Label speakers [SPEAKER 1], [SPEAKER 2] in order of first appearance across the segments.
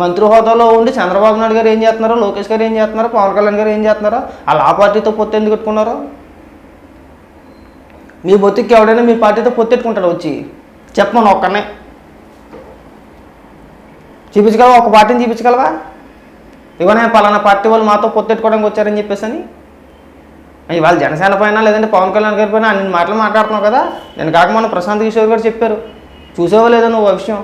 [SPEAKER 1] మంత్రి హోదాలో ఉండి చంద్రబాబు నాయుడు గారు ఏం చేస్తున్నారో లోకేష్ గారు ఏం చేస్తున్నారో పవన్ కళ్యాణ్ గారు ఏం చేస్తున్నారో వాళ్ళు ఆ పార్టీతో పొత్తు ఎందుకు పెట్టుకున్నారు? మీ బొత్తికి ఎవడైనా మీ పార్టీతో పొత్తెట్టుకుంటాడు వచ్చి? చెప్పమను ఒక్కనే. చూపించగలవా? ఒక పార్టీని చూపించగలవా? ఇవన్నీ పలానా పార్టీ వాళ్ళు మాతో పొత్తెట్టుకోవడానికి వచ్చారని చెప్పేసి అని ఇవాళ జనసేన పైన లేదంటే పవన్ కళ్యాణ్ గారి పైన అన్ని మాటలు మాట్లాడుతున్నావు కదా? నేను కాక ప్రశాంత్ కిషోర్ గారు చెప్పారు. చూసేవా లేదా నువ్వు ఆ విషయం?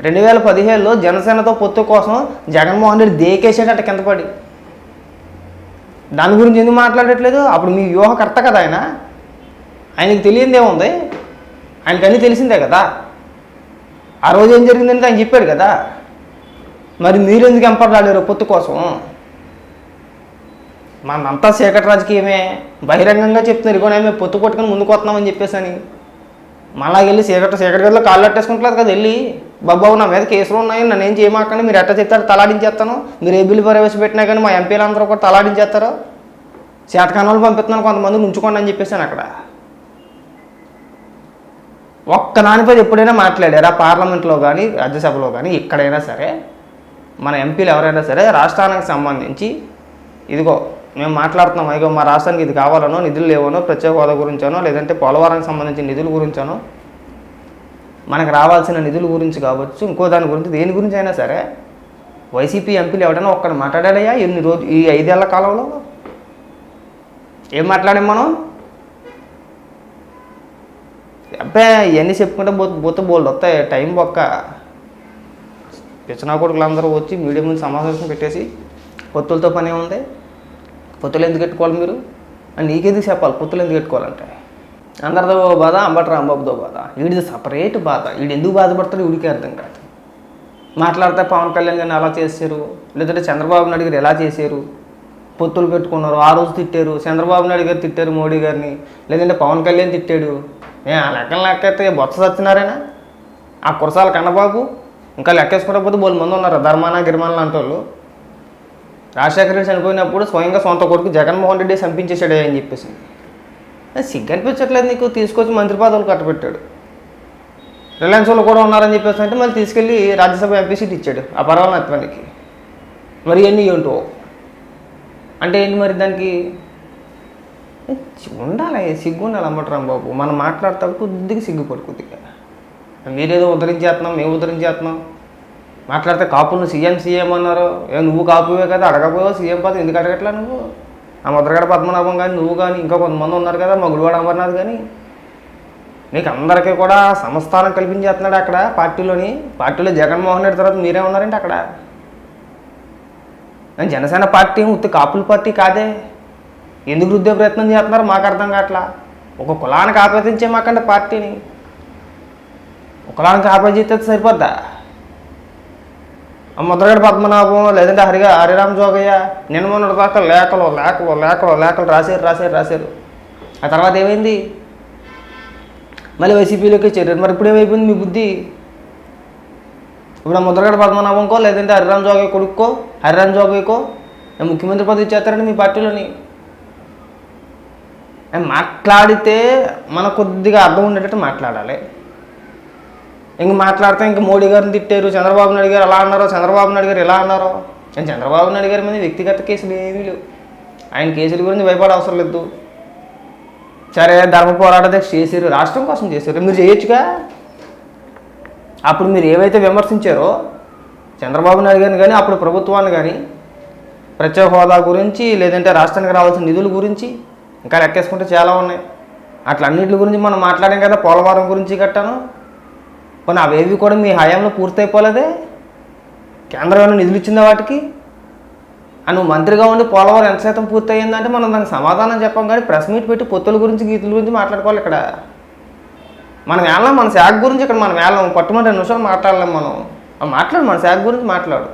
[SPEAKER 1] రెండు వేల పదిహేడులో జనసేనతో పొత్తు కోసం జగన్మోహన్ రెడ్డి దేకేసేటట్టు కింద పడి. దాని గురించి ఎందుకు మాట్లాడట్లేదు? అప్పుడు మీ వ్యూహకర్త కదా ఆయన. ఆయనకి తెలియదేముంది ఆయనకన్నీ తెలిసిందే కదా. ఆ రోజు ఏం జరిగిందని ఆయన చెప్పాడు కదా. మరి మీరు ఎందుకు ఎంపర్లాడారు పొత్తు కోసం? మనంతా చీకటి రాజకీయమే. బహిరంగంగా చెప్తున్నారు. ఇగో మేము పొత్తు కొట్టుకొని ముందుకు వస్తున్నామని చెప్పేసి అని మళ్ళా వెళ్ళి సీకట సీకట గదిలో కాళ్ళు అట్టేసుకుంటలేదు కదా వెళ్ళి బాబాబు నా మీద కేసులు ఉన్నాయి నన్ను ఏం చేయమాకండి మీరు ఎట్ట చెప్తారు తలాడించేస్తాను. మీరు ఏ బిల్లు ప్రవేశపెట్టినా కానీ మా ఎంపీలు అందరూ కూడా తలాడించేస్తారు. చేతకాణాలు పంపిస్తున్నాను కొంతమంది ఉంచుకోండి అని చెప్పేసాను అక్కడ. ఒక్క నానిపై ఎప్పుడైనా మాట్లాడారా పార్లమెంట్లో కానీ రాజ్యసభలో కానీ ఎక్కడైనా సరే మన ఎంపీలు ఎవరైనా సరే రాష్ట్రానికి సంబంధించి ఇదిగో మేము మాట్లాడుతున్నాం. అయ్యో మా రాష్ట్రానికి ఇది కావాలనో నిధులు లేవనో ప్రత్యేక హోదా గురించానో లేదంటే పోలవరానికి సంబంధించిన నిధుల గురించానో మనకు రావాల్సిన నిధుల గురించి కావచ్చు ఇంకో దాని గురించి దేని గురించి అయినా సరే వైసీపీ ఎంపీలు ఎవడైనా ఒక్కడ మాట్లాడాడయ్యా ఎన్ని రోజు ఈ ఐదేళ్ళ కాలంలో? ఏం మాట్లాడాం మనం? అబ్బాయి ఇవన్నీ చెప్పుకుంటే బొత్తు బూత బోల్డ్ వస్తాయి. టైం ఒక్క. పిచ్చనా కొడుకులు అందరూ వచ్చి మీడియం ముందు సమావేశం పెట్టేసి పొత్తులతో పనే ఉంది. పొత్తులు ఎందుకు పెట్టుకోవాలి మీరు? అని నీకెందుకు చెప్పాలి? పొత్తులు ఎందుకు పెట్టుకోవాలంటే? అందరిదో ఓ బాధ అంబటి రాంబాబుతో బాధ. వీడిది సపరేట్ బాధ. వీడు ఎందుకు బాధపడతాడు వీడికి అర్థం కాదు. మాట్లాడితే పవన్ కళ్యాణ్ గారిని అలా చేశారు? లేదంటే చంద్రబాబు నాయుడు గారు ఎలా చేశారు? పొత్తులు పెట్టుకున్నారు. ఆ రోజు తిట్టారు. చంద్రబాబు నాయుడు గారు తిట్టారు మోడీ గారిని. లేదంటే పవన్ కళ్యాణ్ తిట్టాడు. ఏ ఆ లెక్కలు లెక్క అయితే బొత్స సత్యనారాయణ? ఆ కురసాల కన్నబాబు? ఇంకా లెక్కేసుకుంటే పోతే బోలు మంది ఉన్నారు? ధర్మాన గిరిమాన లాంటి వాళ్ళు రాజశేఖర రెడ్డి చనిపోయినప్పుడు స్వయంగా సొంత కొడుకు జగన్మోహన్ రెడ్డి చంపించేశాడే అని చెప్పేసి. సిగ్గు అనిపించట్లేదు నీకు తీసుకొచ్చి మంత్రి పదవులు కట్టబెట్టాడు. రిలయన్స్ వాళ్ళు కూడా ఉన్నారని చెప్పేసి అంటే మళ్ళీ తీసుకెళ్ళి రాజ్యసభ ఎంపీ సీట్ ఇచ్చాడు ఆ పర్వాలని అత్వానికి మరి ఎన్ని ఏంటో? అంటే ఏంటి మరి దానికి? ఉండాలి సిగ్గు ఉండాలి అమ్మటరాం బాబు మనం మాట్లాడతాడు కొద్దిగా సిగ్గుపడు కొద్దిగా మీరేదో ఉద్ధరించేస్తున్నాం మేము ఉద్ధరించేస్తున్నాం. మాట్లాడితే కాపును సీఎం సీఎం అన్నారు. ఏ నువ్వు కాపువే కదా అడగపోయావు సీఎం పదవి ఎందుకు అడగట్లా నువ్వు? ఆ ముద్రగడ పద్మనాభం కానీ నువ్వు కానీ ఇంకా కొంతమంది ఉన్నారు కదా మా గుడివాడ అమర్నాథ్ కానీ నీకు అందరికీ కూడా సంస్థానం కల్పించేస్తున్నాడు అక్కడ పార్టీలోని. పార్టీలో జగన్మోహన్ రెడ్డి తర్వాత మీరే ఉన్నారంటే అక్కడ. జనసేన పార్టీ ఉత్తి కాపుల పార్టీ కాదే. ఎందుకు వృద్ధే ప్రయత్నం చేస్తున్నారు మాకు అర్థం కావట్లా. ఒక కులానికి ఆపేదించే మాకంటే పార్టీని. ఒక కులానికి ఆపేదిస్తే సరిపోద్దా? ముద్రగడ పద్మనాభం లేదంటే హరిగా హరిరామ్ జోగయ్య నిన్న మొన్నటి దాకా లేఖలు లేఖలు లేఖలు లేఖలు రాశారు రాశారు రాశారు. ఆ తర్వాత ఏమైంది? మళ్ళీ వైసీపీలోకి వచ్చారు. మరి ఇప్పుడు ఏమైపోయింది మీ బుద్ధి? ఇప్పుడు ఆ ముద్రగడ పద్మనాభంకో లేదంటే హరిరామ్ జోగయ్య కొడుక్కో హరిరామ్ జోగయ్యకో ముఖ్యమంత్రి పదవి చేస్తారండి మీ పార్టీలోని? మాట్లాడితే మన కొద్దిగా అర్థం ఉండేటట్టు మాట్లాడాలి. ఇంక మాట్లాడితే ఇంక మోడీ గారిని తిట్టారు చంద్రబాబు నాయుడు గారు అలా అన్నారో చంద్రబాబు నాయుడు గారు ఎలా అన్నారో. నేను చంద్రబాబు నాయుడు గారి మీద వ్యక్తిగత కేసులు ఏమీ లేవు. ఆయన కేసుల గురించి భయపడే అవసరం లేదు. సరే ధర్మ పోరాట దీక్ష చేశారు రాష్ట్రం కోసం చేశారు. మీరు చేయొచ్చుగా? అప్పుడు మీరు ఏవైతే విమర్శించారో చంద్రబాబు నాయుడు గారిని కానీ అప్పుడు ప్రభుత్వాన్ని కానీ ప్రత్యేక హోదా గురించి లేదంటే రాష్ట్రానికి రావాల్సిన నిధుల గురించి ఇంకా లెక్కేసుకుంటే చాలా ఉన్నాయి. అట్లా అన్నిటి గురించి మనం మాట్లాడాం కదా పోలవరం గురించి కట్టాను కొన్ని అవేవి కూడా మీ హయాంలో పూర్తయిపోలేదే? కేంద్రం ఏమైనా నిధులు ఇచ్చిందా వాటికి? ఆ నువ్వు మంత్రిగా ఉండి పోలవరం ఎంత శాతం పూర్తయిందంటే మనం దానికి సమాధానం చెప్పాం కానీ ప్రెస్ మీట్ పెట్టి పొత్తుల గురించి గీతుల గురించి మాట్లాడుకోవాలి ఇక్కడ. మనం వెళ్ళాం మన శాఖ గురించి ఇక్కడ మనం వెళ్ళాం పట్టుమని రెండు నిమిషాలు మాట్లాడలేం మనం. మాట్లాడు మన శాఖ గురించి మాట్లాడు.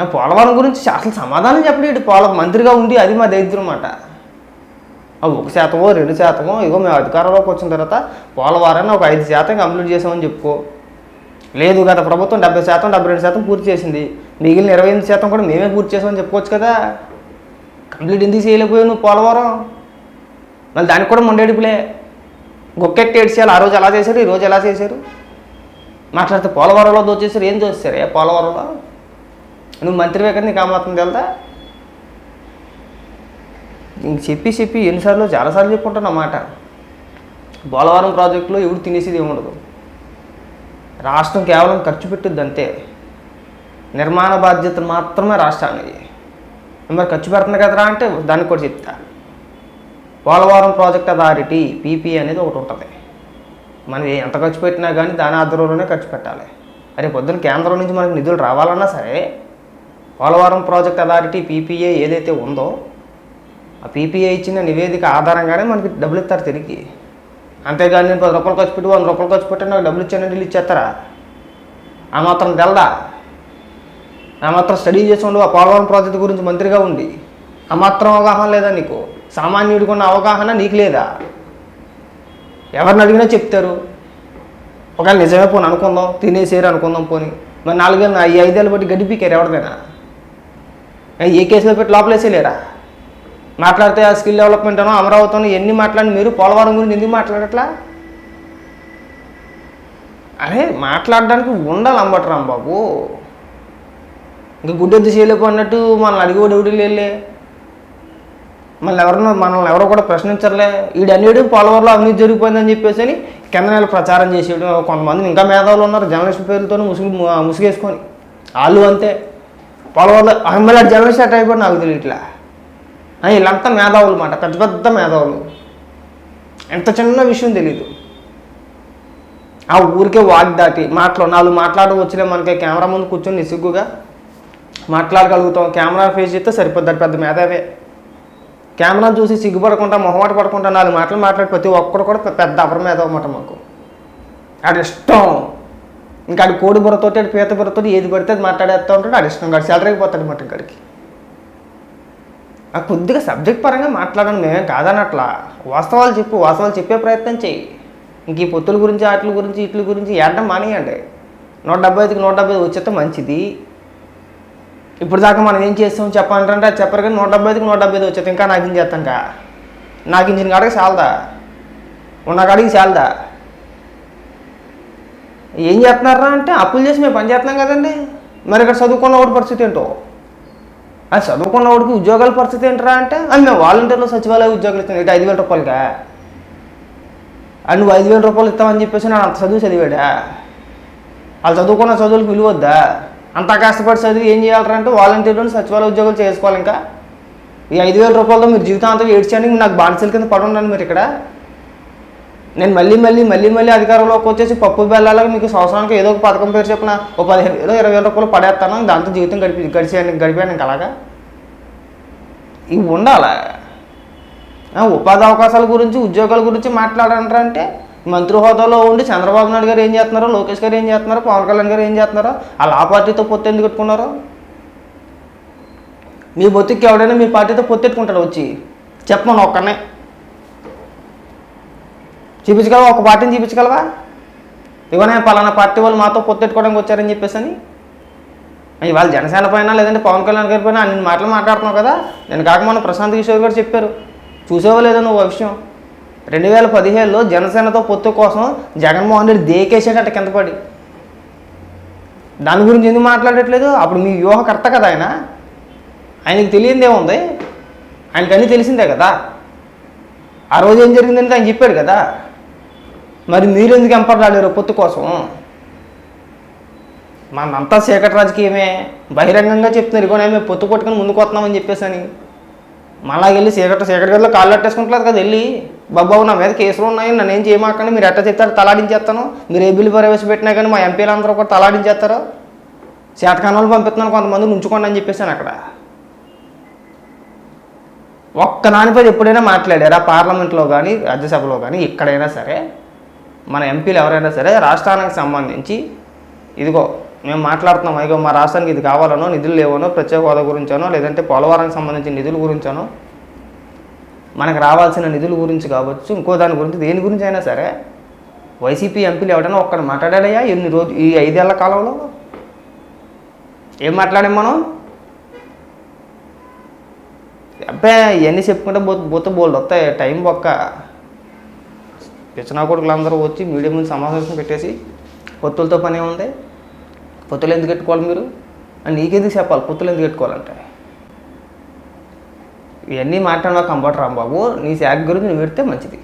[SPEAKER 1] ఆ పోలవరం గురించి అసలు సమాధానం చెప్పడు ఇటు పోల మంత్రిగా ఉండి అది మా దరిద్రం అన్నమాట. ఆ ఒక శాతమో రెండు శాతమో ఇగో మేము అధికారంలోకి వచ్చిన తర్వాత పోలవారాన్ని ఒక ఐదు శాతం కంప్లీట్ చేసామని చెప్పుకో. లేదు గత ప్రభుత్వం డెబ్బై శాతం డెబ్బై రెండు శాతం పూర్తి చేసింది. మిగిలిన ఇరవై ఎనిమిది శాతం కూడా మేమే పూర్తి చేసామని చెప్పుకోవచ్చు కదా. కంప్లీట్ ఎందుకు చేయలేకపోయావు నువ్వు పోలవరం? మళ్ళీ దానికి కూడా మొండేడుపులే గొక్కెట్టి ఏడ్చేయాలి ఆ రోజు ఎలా చేశారు ఈ రోజు ఎలా చేశారు? మాట్లాడితే పోలవరంలో దోచేసారు ఏం దోచేశారు? ఏ పోలవరంలో? నువ్వు మంత్రివే కదా నీకు అమ్మవుతుంది తెలుదా? చెప్పి చెప్పి ఎన్నిసార్లు చాలాసార్లు చెప్పుకుంటాను అన్నమాట. పోలవరం ప్రాజెక్టులో ఎవడు తినేసేది ఏముండదు. రాష్ట్రం కేవలం ఖర్చు పెట్టద్దు అంతే. నిర్మాణ బాధ్యత మాత్రమే రాష్ట్రానికి. మరి ఖర్చు పెడుతుంది కదరా అంటే దానికి కూడా చెప్తా. పోలవరం ప్రాజెక్ట్ అథారిటీ పీపీ అనేది ఒకటి ఉంటుంది. మనం ఎంత ఖర్చు పెట్టినా కానీ దాని ఆధ్వర్యంలోనే ఖర్చు పెట్టాలి. అరే పొద్దున్న కేంద్రం నుంచి మనకు నిధులు రావాలన్నా సరే పోలవరం ప్రాజెక్ట్ అథారిటీ పీపీఏ ఏదైతే ఉందో ఆ పీపీఐ ఇచ్చిన నివేదిక ఆధారంగానే మనకి డబ్బులు ఇస్తారు తిరిగి. అంతేగాని నేను పది రూపాయలు ఖర్చు పెట్టి వంద రూపాయలు ఖర్చు పెట్టి నాకు డబ్బులు ఇచ్చాను డీల్ ఇచ్చేస్తారా ఆ మాత్రం తెలదా? ఆ మాత్రం స్టడీ చేసి ఉండు ఆ పోలవరం ప్రాజెక్ట్ గురించి మంత్రిగా ఉండి. ఆ మాత్రం అవగాహన లేదా నీకు? సామాన్యుడికి ఉన్న అవగాహన నీకు లేదా? ఎవరిని అడిగినా చెప్తారు. ఒకవేళ నిజమే పోను అనుకుందాం తినేసేరు అనుకుందాం పోని. మరి నాలుగేళ్ళు ఈ ఐదేళ్ళు బట్టి గడిపికారు ఎవరిదైనా? ఏ కేసులో పెట్టి లోపలేసేలేరా? మాట్లాడితే ఆ స్కిల్ డెవలప్మెంట్ అనో అమరావతి ఎన్ని మాట్లాడి మీరు పోలవరం గురించి ఎందుకు మాట్లాడట్లా? అరే మాట్లాడడానికి ఉండాలి అంబటరాం బాబు ఇంకా గుడ్డెద్దు చేయలేపు అన్నట్టు మనల్ని అడిగోడు ఎవడు లేలే మళ్ళీ ఎవరినో మనల్ని ఎవరో కూడా ప్రశ్నించర్లే. వీడు పోలవరంలో అవినీతి జరిగిపోయిందని చెప్పేసి అని కింద నెల ప్రచారం చేసేయడం కొంతమంది ఇంకా మేధావులు ఉన్నారు జర్నలిస్ట్ పేరుతో ముసుగు ముసుగేసుకొని. వాళ్ళు అంతే. పోలవరంలో మళ్ళీ జర్నలిస్ట్ అట్ అయిపోయి నాకు తెలియట్లే. వీళ్ళంతా మేధావులు మాట పెద్ద పెద్ద మేధావులు. ఎంత చిన్న విషయం తెలీదు. ఆ ఊరికే వాగ్ దాటి మాటలు నాలుగు మాట్లాడవచ్చులే మనకి కెమెరా ముందు కూర్చొని నిసిగ్గుగా మాట్లాడగలుగుతాం. కెమెరా ఫేస్ చేస్తే సరిపోద్ది పెద్ద మేధావే. కెమెరా చూసి సిగ్గుపడకుండా మొహమాట పడకుండా నాలుగు మాటలు మాట్లాడి ప్రతి ఒక్కరు కూడా పెద్ద అపరమేధం అన్నమాట మాకు. ఆడి ఇష్టం. ఇంకా ఆడి కోడి బుర్రతోటి ఆడి పీత బుర్రతోటి ఏది పడితే అది మాట్లాడేస్తూ ఉంటాడు. ఆడి ఇష్టం కాదు సెలరీకి పోతాడు అన్నమాట ఇక్కడికి ఆ కొద్దిగా సబ్జెక్ట్ పరంగా మాట్లాడడం మేమేం కాదనట్లా. వాస్తవాలు చెప్పు వాస్తవాలు చెప్పే ప్రయత్నం చేయి. ఇంక ఈ పొత్తుల గురించి వాటి గురించి వీటి గురించి ఏడడం మానేయండి. నూట డెబ్బై ఐదుకి నూట డెబ్బై ఐదు వచ్చేస్తే మంచిది. ఇప్పుడు దాకా మనం ఏం చేస్తాం చెప్పాలంటే అది చెప్పరు కానీ నూట డెబ్బై ఐదుకి నూట డెబ్బై ఐదు వచ్చేది ఇంకా నాకు ఇంజిన్ చేస్తాం కా? నాకు ఇంజిన్ కాడికి చాలదా? ఉన్న కాడికి చాలదా? ఏం చేస్తున్నారా అంటే అప్పులు చేసి మేము పని చేస్తున్నాం కదండి. మరి ఇక్కడ చదువుకున్న ఒకటి పరిస్థితి ఏంటో? అది చదువుకున్న వాడికి ఉద్యోగాల పరిస్థితి ఏంటరా అంటే అది మేము వాలంటీర్లో సచివాలయ ఉద్యోగాలు ఇస్తాం ఏంటి ఐదు వేల రూపాయలుగా అండ్ నువ్వు ఐదు వేల రూపాయలు ఇస్తామని చెప్పేసి నేను అంత చదువు చదివాడా? వాళ్ళు చదువుకున్న చదువులకు విలువద్దా అంత కష్టపడి చదివి ఏం చేయాలరా అంటే వాలంటీర్లో సచివాలయ ఉద్యోగాలు చేసుకోవాలి ఇంకా ఈ ఐదు వేల రూపాయలతో మీరు జీవితాంతం ఏడ్చడానికి నాకు బానిసల కింద పడి ఉన్నాను మీరు ఇక్కడ. నేను మళ్ళీ మళ్ళీ మళ్ళీ మళ్ళీ అధికారంలోకి వచ్చేసి పప్పు బెల్లాలకు మీకు సంవత్సరానికి ఏదో ఒక పథకం పేరు చెప్పిన ఓ పదిహేను వేలు ఇరవై వేల రూపాయలు పడేస్తాను. దాంతో జీవితం గడిపి గడిచాను గడిపాను అలాగా? ఇవి ఉండాలా? ఉపాధి అవకాశాల గురించి ఉద్యోగాల గురించి మాట్లాడంటారంటే మంత్రి హోదాలో ఉండి చంద్రబాబు నాయుడు గారు ఏం చేస్తున్నారో లోకేష్ గారు ఏం చేస్తున్నారో పవన్ కళ్యాణ్ గారు ఏం చేస్తున్నారో వాళ్ళు ఆ పార్టీతో పొత్తు ఎందుకు పెట్టుకున్నారో? మీ బొత్తికి ఎవడైనా మీ పార్టీతో పొత్తెట్టుకుంటాడు వచ్చి? చెప్పమను ఒక్కనే. చూపించగలవా? ఒక పార్టీని చూపించగలవా? ఇవన్నీ పలానా పార్టీ వాళ్ళు మాతో పొత్తెట్టుకోవడానికి వచ్చారని చెప్పేసి అని ఇవాళ జనసేన పైన లేదంటే పవన్ కళ్యాణ్ గారి పైన అన్ని మాటలు మాట్లాడుతున్నావు కదా. నేను కాక మొన్న ప్రశాంత్ కిషోర్ గారు చెప్పారు. చూసేవా లేదో నువ్వు ఆ విషయం? రెండు వేల పదిహేడులో జనసేనతో పొత్తు కోసం జగన్మోహన్ రెడ్డి దేకేసాడట కింద పడి. దాని గురించి ఎందుకు మాట్లాడట్లేదు? అప్పుడు మీ వ్యూహకర్త కదా ఆయన. ఆయనకి తెలియందే ఉంది. ఆయనకన్నీ తెలిసిందే కదా. ఆ రోజు ఏం జరిగిందంటే ఆయన చెప్పాడు కదా. మరి మీరు ఎందుకు ఎంపర్లాడారు పొత్తు కోసం? మనంతా చీకటి రాజకీయమే. బహిరంగంగా చెప్తున్నారు ఇగో మేము పొత్తు కొట్టుకుని ముందుకు వస్తున్నామని చెప్పేసి అని మళ్ళా వెళ్ళి చీకటి చీకటి గదిలో కాళ్ళు అట్టేసుకుంటలేదు కదా వెళ్ళి. బాబాబు నా మీద కేసులు ఉన్నాయి నన్ను ఏం చేయమాకండి మీరు ఎట్ట చెప్తారు తలాడించేస్తాను. మీరు ఏ బిల్లు ప్రవేశపెట్టినా కానీ మా ఎంపీలు అందరూ కూడా తలాడించేస్తారు. శాతకాణాలు పంపిస్తున్నాను కొంతమంది ఉంచుకోండి అని చెప్పేసాను అక్కడ. ఒక్క నానిపై ఎప్పుడైనా మాట్లాడారా? పార్లమెంట్లో కానీ రాజ్యసభలో కానీ ఎక్కడైనా సరే? మన ఎంపీలు ఎవరైనా సరే రాష్ట్రానికి సంబంధించి ఇదిగో మేము మాట్లాడుతున్నాం అయ్యో మా రాష్ట్రానికి ఇది కావాలనో నిధులు లేవనో ప్రత్యేక హోదా గురించానో లేదంటే పోలవరానికి సంబంధించిన నిధుల గురించానో మనకు రావాల్సిన నిధుల గురించి కావచ్చు ఇంకో దాని గురించి దేని గురించి అయినా సరే వైసీపీ ఎంపీలు ఎవరైనా ఒక్కడ మాట్లాడాడయ్యా ఎన్ని రోజు ఈ ఐదేళ్ళ కాలంలో? ఏం మాట్లాడాం మనం? అబ్బాయి ఇవన్నీ చెప్పుకుంటే బొత్త బొత్త బోల్డ్ వస్తాయి టైం ఒక్క పిచ్చనా కొడుకులు అందరూ వచ్చి మీడియా ముందు సమావేశం పెట్టేసి పొత్తులతో పనే ఉంది. పొత్తులు ఎందుకు పెట్టుకోవాలి మీరు? అని నీకెందుకు చెప్పాలి? పొత్తులు ఎందుకు పెట్టుకోవాలంటే? ఇవన్నీ మాట్లాడినా కంప్యూటర్ రాంబాబు నీ శాఖ గురించి నువ్వు పెడితే మంచిది.